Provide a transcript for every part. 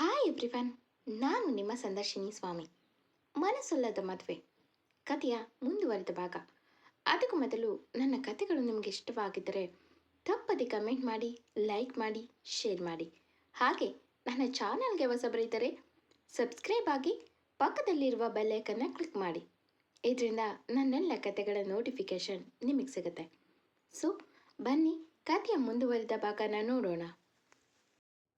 Hi everyone ನಾನು ನಿಮ್ಮ ಸಂದರ್ಶಿನಿ ಸ್ವಾಮಿ. ಮನಸ್ಸೊಲ್ಲದ ಮದುವೆ. ಕಥೆಯ ಮುಂದುವರೆದ ಭಾಗ. ಅದಕ್ಕೂ ಮೊದಲು ನನ್ನ ಕಥೆಗಳು ನಿಮಗೆ ಇಷ್ಟವಾಗಿದ್ದರೆ ತಪ್ಪದೆ ಕಮೆಂಟ್ ಮಾಡಿ, ಲೈಕ್ ಮಾಡಿ, ಶೇರ್ ಮಾಡಿ. ಹಾಗೆ ನನ್ನ ಚಾನಲ್ಗೆ ಹೊಸಬರಿದ್ದರೆ ಸಬ್ಸ್ಕ್ರೈಬ್ ಆಗಿ ಪಕ್ಕದಲ್ಲಿರುವ ಬೆಲ್ಲೈಕನ್ನ ಕ್ಲಿಕ್ ಮಾಡಿ. ಇದರಿಂದ ನನ್ನೆಲ್ಲ ಕಥೆಗಳ ನೋಟಿಫಿಕೇಶನ್ ನಿಮಗೆ ಸಿಗುತ್ತೆ. ಸೊ, ಬನ್ನಿ ಕಥೆಯ ಮುಂದುವರೆದ ಭಾಗನ ನೋಡೋಣ.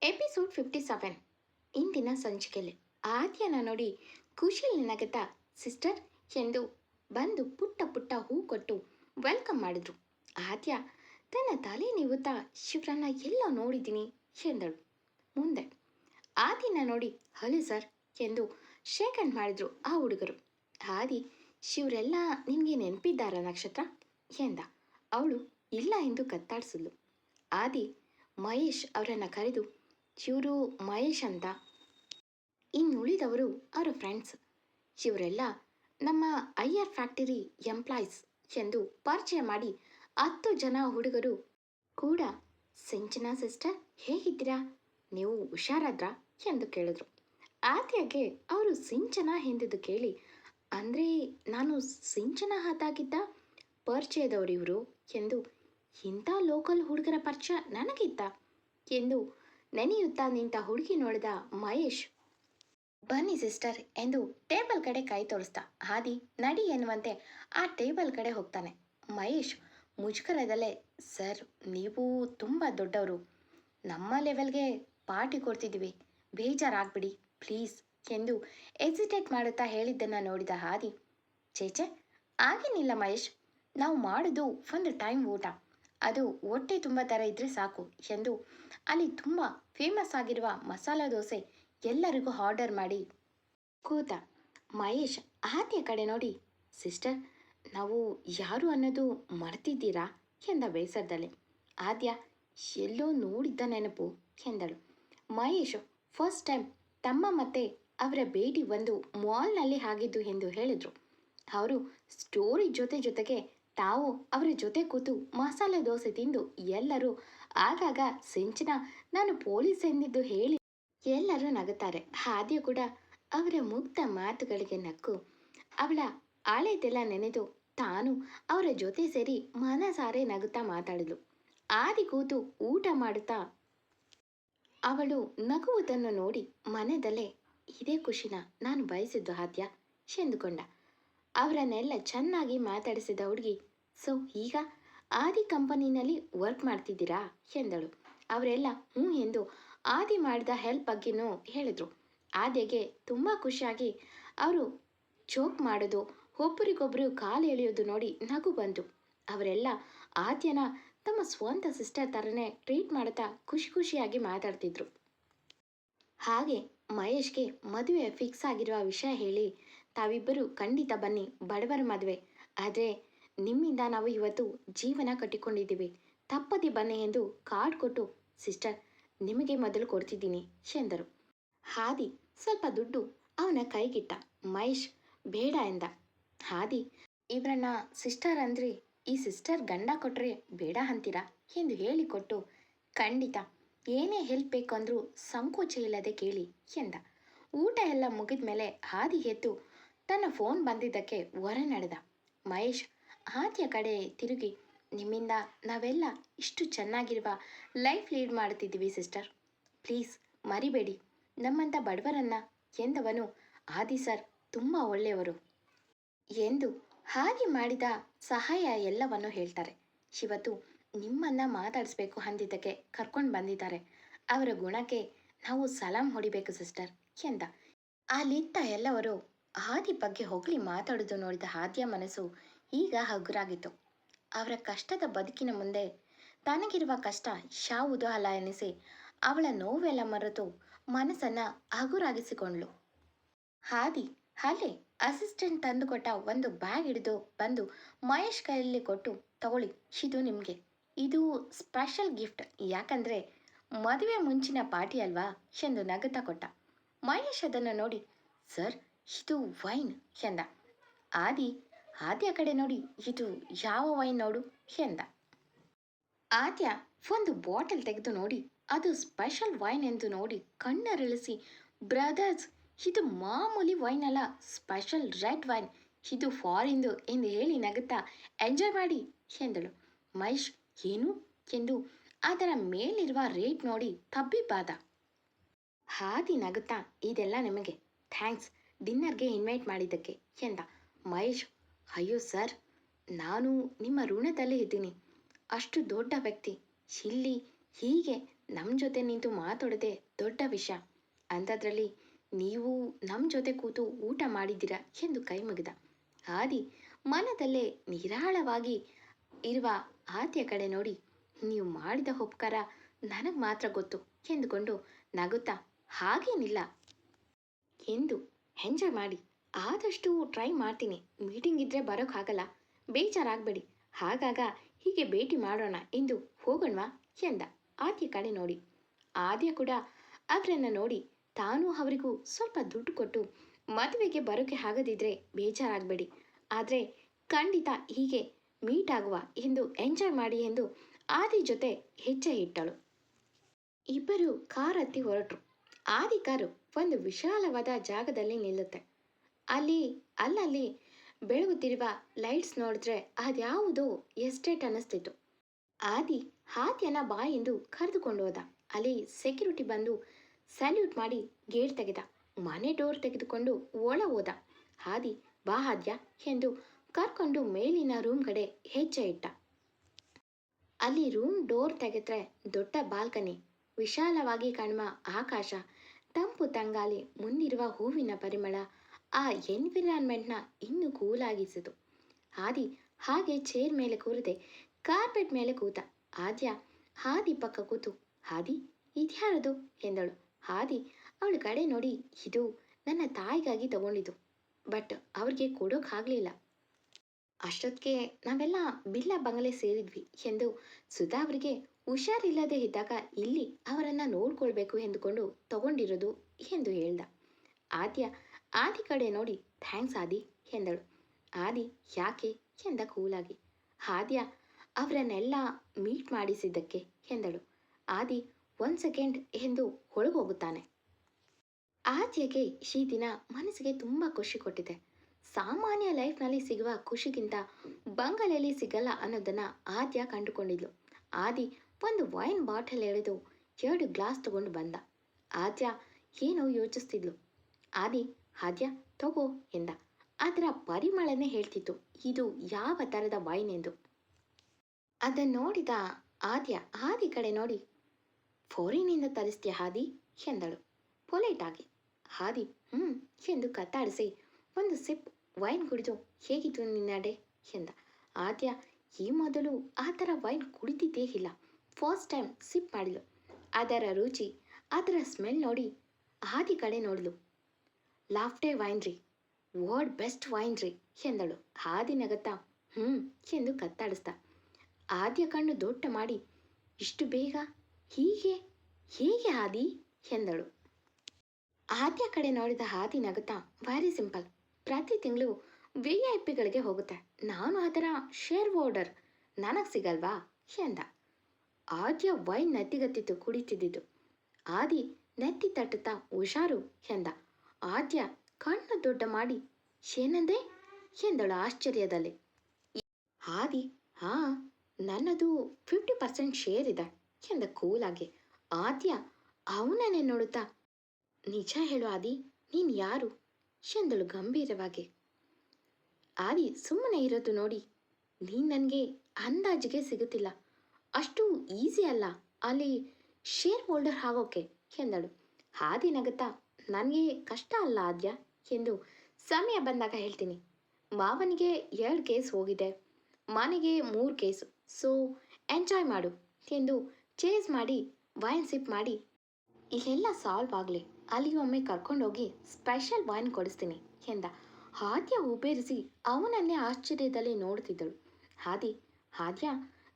Episode fifty seven. ಇಂದಿನ ಸಂಚಿಕೆಯಲ್ಲಿ. ಆದ್ಯನ ನೋಡಿ ಖುಷಿಯಲ್ಲಿ ನಗುತ್ತಾ ಸಿಸ್ಟರ್ ಎಂದು ಬಂದು ಪುಟ್ಟ ಪುಟ್ಟ ಹೂ ಕೊಟ್ಟು ವೆಲ್ಕಮ್ ಮಾಡಿದ್ರು. ಆದ್ಯ, ತನ್ನ ತಲೆ ನೀವುತ್ತಾ ಶಿವರನ್ನ ಎಲ್ಲ ನೋಡಿದ್ದೀನಿ ಎಂದಳು. ಮುಂದೆ, ಆದಿನ ನೋಡಿ ಹಲೋ ಸರ್ ಎಂದು ಶೇಕ್ ಮಾಡಿದ್ರು ಆ ಹುಡುಗರು. ಆದಿ, ಶಿವರೆಲ್ಲ ನಿನಗೆ ನೆನಪಿದ್ದಾರ ನಕ್ಷತ್ರ ಎಂದ. ಅವಳು ಇಲ್ಲ ಎಂದು ಕತ್ತಾಡಿಸಿದ್ಲು. ಆದಿ, ಮಹೇಶ್ ಅವರನ್ನು ಕರೆದು ಇವರು ಮಹೇಶ್ ಅಂತ. ಇನ್ನುಳಿದವರು ಅವರ ಫ್ರೆಂಡ್ಸ್ ಇವರೆಲ್ಲ ನಮ್ಮ ಐಆರ್ ಫ್ಯಾಕ್ಟರಿ ಎಂಪ್ಲಾಯೀಸ್ ಎಂದು ಪರಿಚಯ ಮಾಡಿ ಹತ್ತು ಜನ ಹುಡುಗರು ಕೂಡ. ಸಿಂಚನಾ ಸಿಸ್ಟರ್ ಹೇಗಿದ್ದೀರಾ? ನೀವು ಹುಷಾರಾದ್ರಾ? ಎಂದು ಕೇಳಿದ್ರು. ಆದ್ಯಾಗೆ ಅವರು ಸಿಂಚನ ಎಂದಿದ್ದು ಕೇಳಿ, ಅಂದರೆ ನಾನು ಸಿಂಚನ ಪರಿಚಯದವರು ಇವರು? ಎಂದು, ಇಂಥ ಲೋಕಲ್ ಹುಡುಗರ ಪರಿಚಯ ನನಗಿತ್ತ ಎಂದು ನೆನೆಯುತ್ತಾ ನಿಂತ ಹುಡುಗಿ ನೋಡಿದ ಮಹೇಶ್, ಬನ್ನಿ ಸಿಸ್ಟರ್ ಎಂದು ಟೇಬಲ್ ಕಡೆ ಕೈ ತೋರಿಸ್ತಾ ಹಾದಿ ನಡಿ ಎನ್ನುವಂತೆ ಆ ಟೇಬಲ್ ಕಡೆ ಹೋಗ್ತಾನೆ. ಮಹೇಶ್ ಮುಜುಗರದಲ್ಲೇ, ಸರ್, ನೀವು ತುಂಬ ದೊಡ್ಡವರು. ನಮ್ಮ ಲೆವೆಲ್ಗೆ ಪಾರ್ಟಿ ಕೊಡ್ತಿದ್ದೀವಿ. ಬೇಜಾರಾಗ್ಬಿಡಿ, ಪ್ಲೀಸ್, ಎಂದು ಎಸಿಟೇಟ್ ಮಾಡುತ್ತಾ ಹೇಳಿದ್ದನ್ನು ನೋಡಿದ ಹಾದಿ ಚೇಚೆ ಆಗೇನಿಲ್ಲ ಮಹೇಶ್. ನಾವು ಮಾಡೋದು ಒಂದು ಟೈಮ್ ಊಟ. ಅದು ಹೊಟ್ಟೆ ತುಂಬ ಥರ ಇದ್ದರೆ ಸಾಕು ಎಂದು ಅಲ್ಲಿ ತುಂಬ ಫೇಮಸ್ ಆಗಿರುವ ಮಸಾಲ ದೋಸೆ ಎಲ್ಲರಿಗೂ ಆರ್ಡರ್ ಮಾಡಿ. ಕೂತ, ಮಹೇಶ್ ಆದ್ಯ ಕಡೆ ನೋಡಿ. ಸಿಸ್ಟರ್, ನಾವು ಯಾರು ಅನ್ನೋದು ಮರ್ತಿದ್ದೀರಾ? ಎಂದ ಬೇಸರದಲ್ಲಿ. ಆದ್ಯ ಎಲ್ಲೋ ನೋಡಿದ್ದ ನೆನಪು, ಎಂದಳು. ಮಹೇಶ್ ಫಸ್ಟ್ ಟೈಮ್ ತಮ್ಮ ಮತ್ತೆ ಅವರ ಭೇಟಿ ಒಂದು ಮಾಲ್ನಲ್ಲಿ ಆಗಿದ್ದು, ಎಂದು ಹೇಳಿದರು. ಅವರು ಸ್ಟೋರಿ ಜೊತೆ ಜೊತೆಗೆ ತಾವು ಅವರ ಜೊತೆ ಕೂತು ಮಸಾಲೆ ದೋಸೆ ತಿಂದು ಎಲ್ಲರೂ ಆಗಾಗ ಸಿಂಚನ ನಾನು ಪೊಲೀಸ್ ಎಂದಿದ್ದು ಹೇಳಿ ಎಲ್ಲರೂ ನಗುತ್ತಾರೆ. ಹಾದಿಯು ಕೂಡ ಅವರ ಮುಗ್ಧ ಮಾತುಗಳಿಗೆ ನಕ್ಕು. ಅವಳ ಹಳೆದೆಲ್ಲ ನೆನೆದು ತಾನು ಅವರ ಜೊತೆ ಸೇರಿ ಮನಸಾರೆ ನಗುತ್ತಾ ಮಾತಾಡಿದಳು ಆದಿ ಕೂತು ಊಟ ಮಾಡುತ್ತಾ ಅವಳು ನಗುವುದನ್ನು ನೋಡಿ ಮನದಲ್ಲೇ, ಇದೇ ಖುಷಿನ ನಾನು ಬಯಸಿದ್ದು ಆದ್ಯ, ಎಂದುಕೊಂಡ. ಅವರನ್ನೆಲ್ಲ ಚೆನ್ನಾಗಿ ಮಾತಾಡಿಸಿದ ಹುಡುಗಿ. ಸೊ, ಈಗ ಆದಿ ಕಂಪನಿನಲ್ಲಿ ವರ್ಕ್ ಮಾಡ್ತಿದ್ದೀರಾ? ಎಂದಳು. ಅವರೆಲ್ಲ, ಹ್ಞೂ ಎಂದು ಆದಿ ಮಾಡಿದ ಹೆಲ್ಪ್ ಬಗ್ಗೆನೂ ಹೇಳಿದ್ರು. ಆದ್ಯಗೆ ತುಂಬ ಖುಷಿಯಾಗಿ ಅವರು ಜೋಕ್ ಮಾಡೋದು ಒಬ್ಬರಿಗೊಬ್ಬರು ಕಾಲು ಎಳೆಯೋದು ನೋಡಿ ನಗು ಬಂತು ಅವರೆಲ್ಲ ಆದ್ಯನ ತಮ್ಮ ಸ್ವಂತ ಸಿಸ್ಟರ್ ಥರನೇ ಟ್ರೀಟ್ ಮಾಡುತ್ತಾ ಖುಷಿ ಖುಷಿಯಾಗಿ ಮಾತಾಡ್ತಿದ್ರು. ಹಾಗೆ ಮಹೇಶ್ಗೆ ಮದುವೆ ಫಿಕ್ಸ್ ಆಗಿರುವ ವಿಷಯ ಹೇಳಿ ತಾವಿಬ್ಬರು ಖಂಡಿತ ಬನ್ನಿ, ಬಡವರ ಮದುವೆ. ಆದರೆ, ನಿಮ್ಮಿಂದ ನಾವು ಇವತ್ತು ಜೀವನ ಕಟ್ಟಿಕೊಂಡಿದ್ದೀವಿ. ತಪ್ಪದೆ ಬನ್ನಿ ಎಂದು ಕಾರ್ಡ್ ಕೊಟ್ಟು, ಸಿಸ್ಟರ್, ನಿಮಗೆ ಮೊದಲು ಕೊಡ್ತಿದ್ದೀನಿ ಎಂದರು. ಹಾದಿ ಸ್ವಲ್ಪ ದುಡ್ಡು ಅವನ ಕೈಗಿಟ್ಟ. ಮಹೇಶ್, ಬೇಡ ಎಂದ. ಹಾದಿ, ಇವರನ್ನ ಸಿಸ್ಟರ್ ಅಂದ್ರೆ, ಈ ಸಿಸ್ಟರ್ ಗಂಡ ಕೊಟ್ರೆ ಬೇಡ ಅಂತೀರಾ? ಎಂದು ಹೇಳಿಕೊಟ್ಟು, ಖಂಡಿತ. ಏನೇ ಹೆಲ್ಪ್ ಬೇಕು ಅಂದರೂ ಸಂಕೋಚ ಇಲ್ಲದೆ ಕೇಳಿ ಎಂದ. ಊಟ ಎಲ್ಲ ಮುಗಿದ ಮೇಲೆ ಹಾದಿ ಎದ್ದು ತನ್ನ ಫೋನ್ ಬಂದಿದ್ದಕ್ಕೆ ಹೊರ ನಡೆದ. ಮಹೇಶ್, ಆದ್ಯ ಕಡೆ ತಿರುಗಿ, ನಿಮ್ಮಿಂದ ನಾವೆಲ್ಲ ಇಷ್ಟು ಚೆನ್ನಾಗಿರುವ ಲೈಫ್ ಲೀಡ್ ಮಾಡುತ್ತಿದ್ದೀವಿ ಸಿಸ್ಟರ್. ಪ್ಲೀಸ್ ಮರಿಬೇಡಿ. ನಮ್ಮಂಥ ಬಡವರನ್ನ ಎಂದವನು ಆದಿ ಸರ್ ತುಂಬ ಒಳ್ಳೆಯವರು. ಎಂದು ಹಾಗೆ ಮಾಡಿದ ಸಹಾಯ ಎಲ್ಲವನ್ನು ಹೇಳ್ತಾರೆ. ಇವತ್ತು ನಿಮ್ಮನ್ನ ಮಾತಾಡಿಸ್ಬೇಕು ಅಂದಿದ್ದಕ್ಕೆ ಕರ್ಕೊಂಡು ಬಂದಿದ್ದಾರೆ. ಅವರ ಗುಣಕ್ಕೆ ನಾವು ಸಲಾಂ ಹೊಡಿಬೇಕು ಸಿಸ್ಟರ್, ಎಂದ. ಅಲ್ಲಿದ್ದ ಎಲ್ಲವರು ಆದಿ ಬಗ್ಗೆ ಹೊಗಳಿ ಮಾತಾಡೋದು ನೋಡಿದ ಹಾದಿಯ ಮನಸ್ಸು ಈಗ ಹಗುರಾಗಿತ್ತು. ಅವರ ಕಷ್ಟದ ಬದುಕಿನ ಮುಂದೆ ತನಗಿರುವ ಕಷ್ಟ ಯಾವುದು ಅಲ್ಲ ಎನಿಸಿ ಅವಳ ನೋವೆಲ್ಲ ಮರೆತು ಮನಸ್ಸನ್ನ ಹಗುರಾಗಿಸಿಕೊಂಡ್ಳು. ಹಾದಿ, ಹಲೆ ಅಸಿಸ್ಟೆಂಟ್ ತಂದುಕೊಟ್ಟ ಒಂದು ಬ್ಯಾಗ್ ಹಿಡಿದು ಬಂದು ಮಹೇಶ್ ಕೈಯಲ್ಲಿ ಕೊಟ್ಟು, ತಗೊಳ್ಳಿ, ಇದು ನಿಮಗೆ. ಇದು ಸ್ಪೆಷಲ್ ಗಿಫ್ಟ್ ಯಾಕಂದರೆ ಮದುವೆ ಮುಂಚಿನ ಪಾರ್ಟಿ ಅಲ್ವಾ? ಎಂದು ನಗುತ್ತಾ ಕೊಟ್ಟ. ಮಹೇಶ್ ಅದನ್ನು ನೋಡಿ, ಸರ್ ಇದು ವೈನ್ ಎಂದ. ಆದಿ, ಆದ್ಯ ಕಡೆ ನೋಡಿ, ಇದು ಯಾವ ವೈನ್ ನೋಡು ಎಂದ. ಆದ್ಯ ಒಂದು ಬಾಟಲ್ ತೆಗೆದು ನೋಡಿ, ಅದು ಸ್ಪೆಷಲ್ ವೈನ್ ಎಂದು ನೋಡಿ ಕಣ್ಣರಳಿಸಿ, ಬ್ರದರ್ಸ್, ಇದು ಮಾಮೂಲಿ ವೈನ್ ಅಲ್ಲ, ಸ್ಪೆಷಲ್ ರೆಡ್ ವೈನ್, ಇದು ಫಾರಿಂದು ಎಂದು ಹೇಳಿ ನಗುತ್ತಾ ಎಂಜಾಯ್ ಮಾಡಿ ಎಂದಳು. ಮಹೇಶ್, ಏನು ಎಂದು ಅದರ ಮೇಲಿರುವ ರೇಟ್ ನೋಡಿ ತಬ್ಬಿಬ್ಬಾದ. ಹಾದಿ ನಗುತ್ತಾ, ಇದೆಲ್ಲ ನಿಮಗೆ. ಥ್ಯಾಂಕ್ಸ್. ಡಿನ್ನರ್ಗೆ ಇನ್ವೈಟ್ ಮಾಡಿದ್ದಕ್ಕೆ. ಎಂದ ಮಹೇಶ್, ಅಯ್ಯೋ ಸರ್, ನಾನು ನಿಮ್ಮ ಋಣದಲ್ಲೇ ಇದ್ದೀನಿ. ಅಷ್ಟು ದೊಡ್ಡ ವ್ಯಕ್ತಿ. ಇಲ್ಲಿ ಹೀಗೆ ನಮ್ಮ ಜೊತೆ ನಿಂತು ಮಾತಾಡದೆ ದೊಡ್ಡ ವಿಷಯ ಅಂಥದ್ರಲ್ಲಿ ನೀವು ನಮ್ಮ ಜೊತೆ ಕೂತು ಊಟ ಮಾಡಿದ್ದೀರಾ? ಎಂದು ಕೈ ಮುಗಿದ. ಆದಿ ಮನದಲ್ಲೇ ನಿರಾಳವಾಗಿ ಇರುವ ಆದ್ಯ ಕಡೆ ನೋಡಿ. ನೀವು ಮಾಡಿದ ಉಪಕಾರ ನನಗೆ ಮಾತ್ರ ಗೊತ್ತು ಎಂದುಕೊಂಡು ನಗುತ್ತಾ, ಹಾಗೇನಿಲ್ಲ ಎಂದು ಎಂಜಾಯ್ ಮಾಡಿ. ಆದಷ್ಟು ಟ್ರೈ ಮಾಡ್ತೀನಿ. ಮೀಟಿಂಗ್ ಇದ್ದರೆ ಬರೋಕ್ಕಾಗಲ್ಲ ಬೇಜಾರಾಗಬೇಡಿ. ಹಾಗಾಗ ಹೀಗೆ ಭೇಟಿ ಮಾಡೋಣ ಎಂದು ಹೋಗೋಣವಾ ಎಂದ. ಆದ್ಯ ಕಡೆ ನೋಡಿ. ಆದ್ಯ ಕೂಡ ಅವರನ್ನು ನೋಡಿ ತಾನು ಅವರಿಗೂ ಸ್ವಲ್ಪ ದುಡ್ಡು ಕೊಟ್ಟು ಮದುವೆಗೆ ಬರೋಕೆ ಆಗದಿದ್ರೆ ಬೇಜಾರಾಗಬೇಡಿ. ಆದರೆ ಖಂಡಿತ ಹೀಗೆ ಮೀಟ್ ಆಗುವ ಎಂದು ಎಂಜಾಯ್ ಮಾಡಿ ಎಂದು ಆದಿ ಜೊತೆ ಹೆಜ್ಜೆ ಇಟ್ಟಳು. ಇಬ್ಬರು ಕಾರ್ ಹತ್ತಿ ಹೊರಟರು. ಆದಿ ಕಾರು ಒಂದು ವಿಶಾಲವಾದ ಜಾಗದಲ್ಲಿ ನಿಲ್ಲುತ್ತೆ. ಅಲ್ಲಿ, ಅಲ್ಲಲ್ಲಿ ಬೆಳಗುತ್ತಿರುವ ಲೈಟ್ಸ್ ನೋಡಿದ್ರೆ ಅದ್ಯಾವುದೋ ಎಸ್ಟೇಟ್ ಅನ್ನಿಸ್ತಿತ್ತು. ಆದಿ ಹಾದ್ಯನ ಬಾ ಎಂದು ಕರೆದುಕೊಂಡು ಹೋದ. ಅಲ್ಲಿ ಸೆಕ್ಯೂರಿಟಿ ಬಂದು ಸ್ಯಾಲ್ಯೂಟ್ ಮಾಡಿ ಗೇಟ್ ತೆಗೆದ. ಮನೆ ಡೋರ್ ತೆಗೆದುಕೊಂಡು ಒಳ ಹೋದ. ಹಾದಿ ಬಾ ಹಾದ್ಯ ಎಂದು ಕರ್ಕೊಂಡು ಮೇಲಿನ ರೂಮ್ ಕಡೆ ಹೆಜ್ಜೆ ಇಟ್ಟ. ಅಲ್ಲಿ ರೂಮ್ ಡೋರ್ ತೆಗೆದ್ರೆ ದೊಡ್ಡ ಬಾಲ್ಕನಿ. ವಿಶಾಲವಾಗಿ ಕಾಣುವ ಆಕಾಶ ತಂಪು ತಂಗಾಲಿ ಮುಂದಿರುವ ಹೂವಿನ ಪರಿಮಳ ಆ ಎನ್ವಿರಾನ್ಮೆಂಟ್ನ ಇನ್ನೂ ಕೂಲಾಗಿಸಿತು. ಹಾದಿ ಹಾಗೆ ಚೇರ್ ಮೇಲೆ ಕೂರದೆ ಕಾರ್ಪೆಟ್ ಮೇಲೆ ಕೂತ. ಆದ್ಯ ಹಾದಿ ಪಕ್ಕ ಕೂತು. ಹಾದಿ, ಇದ್ಯಾರದು? ಎಂದಳು. ಹಾದಿ ಅವಳ ಕಡೆ ನೋಡಿ ಇದು ನನ್ನ ತಾಯಿಗಾಗಿ ತಗೊಂಡಿದ್ದು. ಬಟ್ ಅವ್ರಿಗೆ ಕೊಡೋಕ್ಕಾಗಲಿಲ್ಲ ಅಷ್ಟೊತ್ತಿಗೆ ನಾವೆಲ್ಲ ಬಿಲ್ಲ ಬಂಗಲೆ ಸೇರಿದ್ವಿ ಎಂದು ಸುಧಾ ಅವರಿಗೆ ಹುಷಾರಿಲ್ಲದೆ ಇದ್ದಾಗ ಇಲ್ಲಿ ಅವರನ್ನು ನೋಡ್ಕೊಳ್ಬೇಕು ಎಂದುಕೊಂಡು ತಗೊಂಡಿರೋದು ಎಂದು ಹೇಳ್ದ. ಆದ್ಯ, ಆದಿ ಕಡೆ ನೋಡಿ, ಥ್ಯಾಂಕ್ಸ್ ಆದಿ, ಎಂದಳು. ಆದಿ, ಯಾಕೆ? ಎಂದ ಕೂಲಾಗಿ. ಆದ್ಯ, ಅವರನ್ನೆಲ್ಲ ಮೀಟ್ ಮಾಡಿಸಿದ್ದಕ್ಕೆ, ಎಂದಳು. ಆದಿ, ಒಂದು ಸೆಕೆಂಡ್ ಎಂದು ಒಳಗೋಗುತ್ತಾನೆ ಆದ್ಯಗೆ ಈ ದಿನ ಮನಸ್ಸಿಗೆ ತುಂಬ ಖುಷಿ ಕೊಟ್ಟಿದೆ. ಸಾಮಾನ್ಯ ಲೈಫ್ನಲ್ಲಿ ಸಿಗುವ ಖುಷಿಗಿಂತ ಬಂಗಲೆಯಲ್ಲಿ ಸಿಗಲ್ಲ ಅನ್ನೋದನ್ನು ಆದ್ಯ ಕಂಡುಕೊಂಡಿದ್ಲು. ಆದಿ ಒಂದು ವೈನ್ ಬಾಟಲ್ ಎಳೆದು ಎರಡು ಗ್ಲಾಸ್ ತಗೊಂಡು ಬಂದ. ಆದ್ಯ ಏನೋ ಯೋಚಿಸ್ತಿದ್ಲು. ಆದಿ, ಆದ್ಯ ತಗೋ ಎಂದ. ಅದರ ಪರಿಮಳನೇ ಹೇಳ್ತಿತ್ತು. ಇದು ಯಾವ ಥರದ ವೈನ್ ಎಂದು. ಅದನ್ನು ನೋಡಿದ ಆದ್ಯ ಆದಿ ಕಡೆ ನೋಡಿ. ಫೋರಿನಿಂದ ತರಿಸ್ತೀಯ ಹಾದಿ ಎಂದಳು. ಪೊಲೈಟ್ ಆಗಿ. ಹಾದಿ ಹ್ಞೂ ಎಂದು ಕತ್ತಾಡಿಸಿ ಒಂದು ಸಿಪ್ ವೈನ್ ಕುಡಿದು ಹೇಗಿತ್ತು ನಿನ್ನಡೆ ಎಂದ. ಆದ್ಯ, ಈ ಮೊದಲು ಆ ಥರ ವೈನ್ ಕುಡಿದಿದ್ದೇ ಇಲ್ಲ. ಫಸ್ಟ್ ಟೈಮ್ ಸಿಪ್ ಮಾಡಿದ್ಲು. ಅದರ ರುಚಿ, ಅದರ ಸ್ಮೆಲ್ ನೋಡಿ ಹಾದಿ ಕಡೆ ನೋಡಿದ್ಲು ಲಾಫ್ಟೇ ವೈನ್ ರೀ ವರ್ಡ್ ಬೆಸ್ಟ್ ವೈನ್ ರೀ ಎಂದಳು. ಹಾದಿ ನಗತ್ತಾ ಹ್ಞೂ ಎಂದು ಕತ್ತಾಡಿಸ್ದ ಆದ್ಯ ಕಣ್ಣು ದೊಡ್ಡ ಮಾಡಿ, ಇಷ್ಟು ಬೇಗ? ಹೀಗೆ? ಹೇಗೆ ಹಾದಿ ಎಂದಳು. ಆದ್ಯ ಕಡೆ ನೋಡಿದ ಹಾದಿ ನಗುತ್ತಾ ವೆರಿ ಸಿಂಪಲ್ ಪ್ರತಿ ತಿಂಗಳು ವಿ ಐ ಪಿಗಳಿಗೆ ಹೋಗುತ್ತೆ. ನಾನು ಅದರ ಶೇರ್ ಓರ್ಡರ್ ನನಗೆ ಸಿಗಲ್ವಾ? ಎಂದ. ಆದ್ಯ ವೈ ನತ್ತಿಗತ್ತಿತು ಕುಡಿತಿದ್ದಿತು ಆದಿ ನೆತ್ತಿ ತಟ್ಟುತ್ತಾ ಹುಷಾರು ಎಂದ. ಆದ್ಯ ಕಣ್ಣು ದೊಡ್ಡ ಮಾಡಿ ಏನಂದೆ ಎಂದಳು ಆಶ್ಚರ್ಯದಲ್ಲಿ. ಆದಿ, ಹಾ, ನನ್ನದು ಫಿಫ್ಟಿ ಪರ್ಸೆಂಟ್ ಶೇರ್ ಇದೆ, ಎಂದ ಕೂಲಾಗಿ. ಆದ್ಯ, ಅವನನ್ನೇ ನೋಡುತ್ತಾ? ನಿಜ ಹೇಳು ಆದಿ, ನೀನು ಯಾರು? ಎಂದಳು ಗಂಭೀರವಾಗಿ. ಆದಿ ಸುಮ್ಮನೆ ಇರೋದು ನೋಡಿ, ನೀನು ನನಗೆ ಅಂದಾಜಿಗೆ ಸಿಗುತ್ತಿಲ್ಲ. ಅಷ್ಟು ಈಸಿ ಅಲ್ಲ. ಅಲ್ಲಿ ಶೇರ್ ಹೋಲ್ಡರ್ ಆಗೋಕೆ ಎಂದಳು. ಹಾದಿ ನಗುತ್ತಾ, ನನಗೆ ಕಷ್ಟ ಅಲ್ಲ ಆದ್ಯ? ಎಂದು ಸಮಯ ಬಂದಾಗ ಹೇಳ್ತೀನಿ. ಮಾವನಿಗೆ ಎರಡು ಕೇಸ್ ಹೋಗಿದೆ. ಮನೆಗೆ ಮೂರು ಕೇಸು ಸೊ ಎಂಜಾಯ್ ಮಾಡು ಎಂದು ಚೇಸ್ ಮಾಡಿ ವೈನ್ ಸಿಪ್ ಮಾಡಿ, ಇಲ್ಲೆಲ್ಲ ಸಾಲ್ವ್ ಆಗಲಿ. ಅಲ್ಲಿಗೆ ಒಮ್ಮೆ ಕರ್ಕೊಂಡೋಗಿ ಸ್ಪೆಷಲ್ ವೈನ್ ಕೊಡಿಸ್ತೀನಿ ಎಂದ. ಹಾದ್ಯ ಉಬೇರಿಸಿ ಅವನನ್ನೇ ಆಶ್ಚರ್ಯದಲ್ಲಿ ನೋಡ್ತಿದ್ದಳು ಹಾದಿ, ಹಾದ್ಯ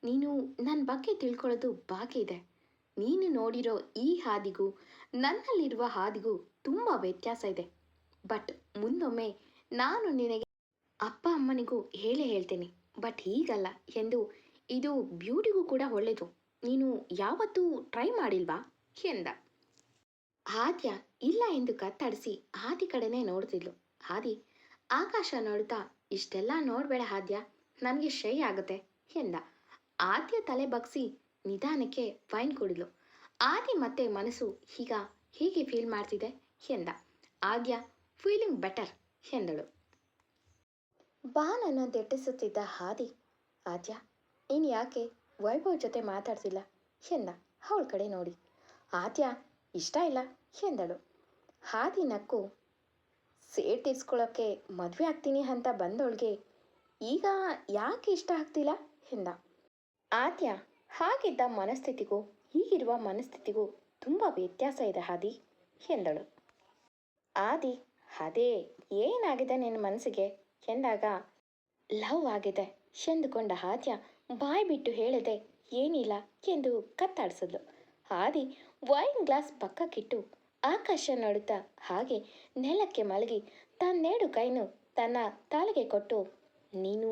ನೀನು ನನ್ನ ಬಗ್ಗೆ ತಿಳ್ಕೊಳ್ಳೋದು ಬಾಕಿ ಇದೆ. ನೀನು ನೋಡಿರೋ ಈ ಹಾದಿಗೂ, ನನ್ನಲ್ಲಿರುವ ಹಾದಿಗೂ ತುಂಬ ವ್ಯತ್ಯಾಸ ಇದೆ. ಬಟ್ ಮುಂದೊಮ್ಮೆ ನಾನು ನಿನಗೆ ಅಪ್ಪ ಅಮ್ಮನಿಗೂ ಹೇಳೇ ಹೇಳ್ತೇನೆ. ಬಟ್ ಹೀಗಲ್ಲ ಎಂದು ಇದು ಬ್ಯೂಟಿಗೂ ಕೂಡ ಒಳ್ಳೆಯದು ನೀನು ಯಾವತ್ತೂ ಟ್ರೈ ಮಾಡಿಲ್ವಾ? ಎಂದ. ಆದ್ಯ ಇಲ್ಲ ಎಂದು ಕತ್ತಡಿಸಿ ಹಾದಿ ಕಡೆನೇ ನೋಡ್ತಿದ್ಲು. ಹಾದಿ, ಆಕಾಶ ನೋಡ್ತಾ ಇಷ್ಟೆಲ್ಲ ನೋಡಬೇಡ ಹಾದ್ಯ. ನನಗೆ ಶೈ ಆಗುತ್ತೆ, ಎಂದ. ಆದ್ಯ ತಲೆ ಬಗ್ಸಿ ನಿಧಾನಕ್ಕೆ ವೈನ್ ಕುಡಿದ್ಲು. ಆದಿ ಮತ್ತೆ ಮನಸ್ಸು ಈಗ ಹೀಗೆ ಫೀಲ್ ಮಾಡ್ತಿದೆ ಎಂದ. ಆದ್ಯ ಫೀಲಿಂಗ್ ಬೆಟರ್ ಎಂದಳು. ಬಾನನ್ನು ದೆಟ್ಟಿಸುತ್ತಿದ್ದ ಹಾದಿ ಆದ್ಯ, ನೀನು ಯಾಕೆ ವೈಭವ್ ಜೊತೆ ಮಾತಾಡ್ತಿಲ್ಲ ಎಂದ. ಅವಳ ಕಡೆ ನೋಡಿ. ಆದ್ಯ, ಇಷ್ಟ ಇಲ್ಲ ಎಂದಳು. ಹಾದಿ ನಕ್ಕು, ಸೇಟ್ ಇಸ್ಕೊಳ್ಳೋಕ್ಕೆ ಮದುವೆ ಆಗ್ತೀನಿ ಅಂತ ಬಂದವಳಿಗೆ ಈಗ ಯಾಕೆ ಇಷ್ಟ ಆಗ್ತಿಲ್ಲ? ಎಂದ. ಆದ್ಯ ಹಾಗಿದ್ದ ಮನಸ್ಥಿತಿಗೂ ಈಗಿರುವ ಮನಸ್ಥಿತಿಗೂ ತುಂಬ ವ್ಯತ್ಯಾಸ ಇದೆ ಹಾದಿ ಎಂದಳು. ಆದಿ, ಅದೇ, ಏನಾಗಿದೆ ನಿನ್ನ ಮನಸ್ಸಿಗೆ? ಎಂದಾಗ, ಲವ್ ಆಗಿದೆ ಎಂದುಕೊಂಡ ಆದ್ಯ ಬಾಯಿ ಬಿಟ್ಟು ಹೇಳದೆ, ಏನಿಲ್ಲ ಎಂದು ಕತ್ತಾಡಿಸಿದ್ಲು. ಆದಿ ವೈನ್ ಗ್ಲಾಸ್ ಪಕ್ಕಕ್ಕಿಟ್ಟು ಆಕಾಶ ನೋಡುತ್ತಾ ಹಾಗೆ ನೆಲಕ್ಕೆ ಮಲಗಿ ತನ್ನೆರಡು ಕೈನು ತನ್ನ ತಾಲಿಗೆ ಕೊಟ್ಟು, ನೀನು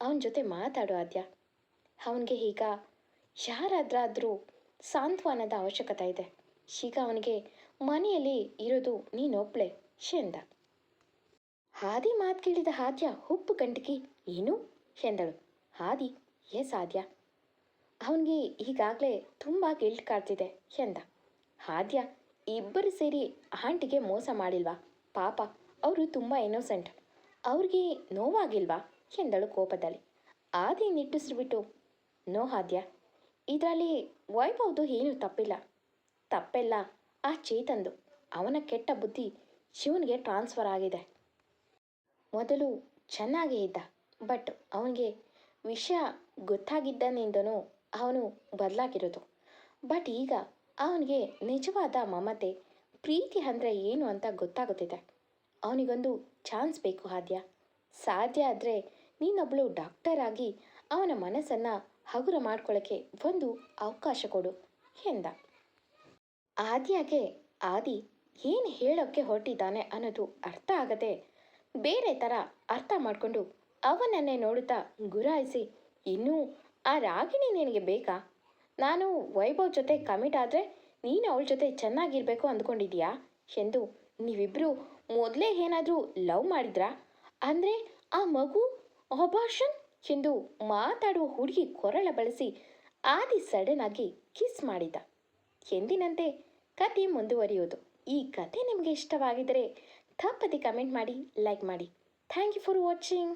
ಅವನ ಜೊತೆ ಮಾತಾಡು ಆದ್ಯ. ಅವನಿಗೆ ಈಗ ಯಾರಾದ್ರಾದ್ರೂ ಸಾಂತ್ವನದ ಅವಶ್ಯಕತೆ ಇದೆ. ಈಗ ಅವನಿಗೆ ಮನೆಯಲ್ಲಿ ಇರೋದು ನೀನೊಬ್ಳೆ ಎಂದ ಹಾದಿ ಮಾತು ಕೇಳಿದ ಹಾದ್ಯ ಹುಪ್ಪು ಗಂಟಿಗೆ, ಏನು? ಎಂದಳು. ಹಾದಿ ಏ ಸಾಧ್ಯ ಅವನಿಗೆ ಈಗಾಗಲೇ ತುಂಬ ಗಿಲ್ಟ್ ಕಾಡ್ತಿದೆ, ಎಂದ. ಹಾದ್ಯ ಇಬ್ಬರು ಸೇರಿ ಆಂಟಿಗೆ ಮೋಸ ಮಾಡಿಲ್ವಾ? ಪಾಪ, ಅವರು ತುಂಬ ಇನ್ನೋಸೆಂಟ್ ಅವ್ರಿಗೆ ನೋವಾಗಿಲ್ವಾ? ಎಂದಳು ಕೋಪದಲ್ಲಿ. ಆದಿ ನಿಟ್ಟುಸಿರುಬಿಟ್ಟು ನೋ ಆದ್ಯ ಇದರಲ್ಲಿ ವೈಭವ್ದು ಏನು ತಪ್ಪಿಲ್ಲ. ತಪ್ಪೆಲ್ಲ ಆ ಚೇತಂದು ಅವನ ಕೆಟ್ಟ ಬುದ್ಧಿ ಶಿವನಿಗೆ ಟ್ರಾನ್ಸ್ಫರ್ ಆಗಿದೆ. ಮೊದಲು ಚೆನ್ನಾಗೇ ಇದ್ದ. ಬಟ್ ಅವನಿಗೆ ವಿಷಯ ಗೊತ್ತಾಗಿದ್ದನಿಂದನೂ ಅವನು ಬದಲಾಗಿರೋದು. ಬಟ್ ಈಗ ಅವನಿಗೆ ನಿಜವಾದ ಮಮತೆ, ಪ್ರೀತಿ ಅಂದರೆ ಏನು ಅಂತ ಗೊತ್ತಾಗುತ್ತಿದೆ. ಅವನಿಗೊಂದು ಚಾನ್ಸ್ ಬೇಕು ಆದ್ಯ ಸಾಧ್ಯ ಆದರೆ ನೀನೊಬ್ಬಳು ಡಾಕ್ಟರ್ ಆಗಿ ಅವನ ಮನಸ್ಸನ್ನು ಹಗುರ ಮಾಡ್ಕೊಳ್ಳೋಕ್ಕೆ ಒಂದು ಅವಕಾಶ ಕೊಡು, ಎಂದ. ಆದ್ಯಾಗೆ ಆದಿ ಏನು ಹೇಳೋಕ್ಕೆ ಹೊರಟಿದ್ದಾನೆ ಅನ್ನೋದು ಅರ್ಥ ಆಗದೆ ಬೇರೆ ಥರ ಅರ್ಥ ಮಾಡಿಕೊಂಡು ಅವನನ್ನೇ ನೋಡುತ್ತಾ ಗುರಾಯಿಸಿ, ಇನ್ನೂ ಆ ರಾಗಿಣಿ ನಿನಗೆ ಬೇಕಾ? ನಾನು ವೈಭವ್ ಜೊತೆ ಕಮಿಟ್ ಆದರೆ ನೀನು ಅವಳ ಜೊತೆ ಚೆನ್ನಾಗಿರಬೇಕು ಅಂದ್ಕೊಂಡಿದ್ಯಾ ಎಂದು ನೀವಿಬ್ಬರು ಮೊದಲೇ ಏನಾದರೂ ಲವ್ ಮಾಡಿದ್ರಾ? ಅಂದರೆ ಆ ಮಗು ಅಬಾರ್ಷನ್ ಎಂದು ಮಾತಾಡುವ ಹುಡುಗಿ ಕೊರಳ ಬಳಸಿ ಆದಿ ಸಡನ್ ಆಗಿ ಕಿಸ್ ಮಾಡಿದ. ಎಂದಿನಂತೆ ಕತೆ ಮುಂದುವರಿಯೋದು. ಈ ಕತೆ ನಿಮಗೆ ಇಷ್ಟವಾಗಿದ್ದರೆ ತಪ್ಪದೆ ಕಮೆಂಟ್ ಮಾಡಿ ಲೈಕ್ ಮಾಡಿ. Thank you for watching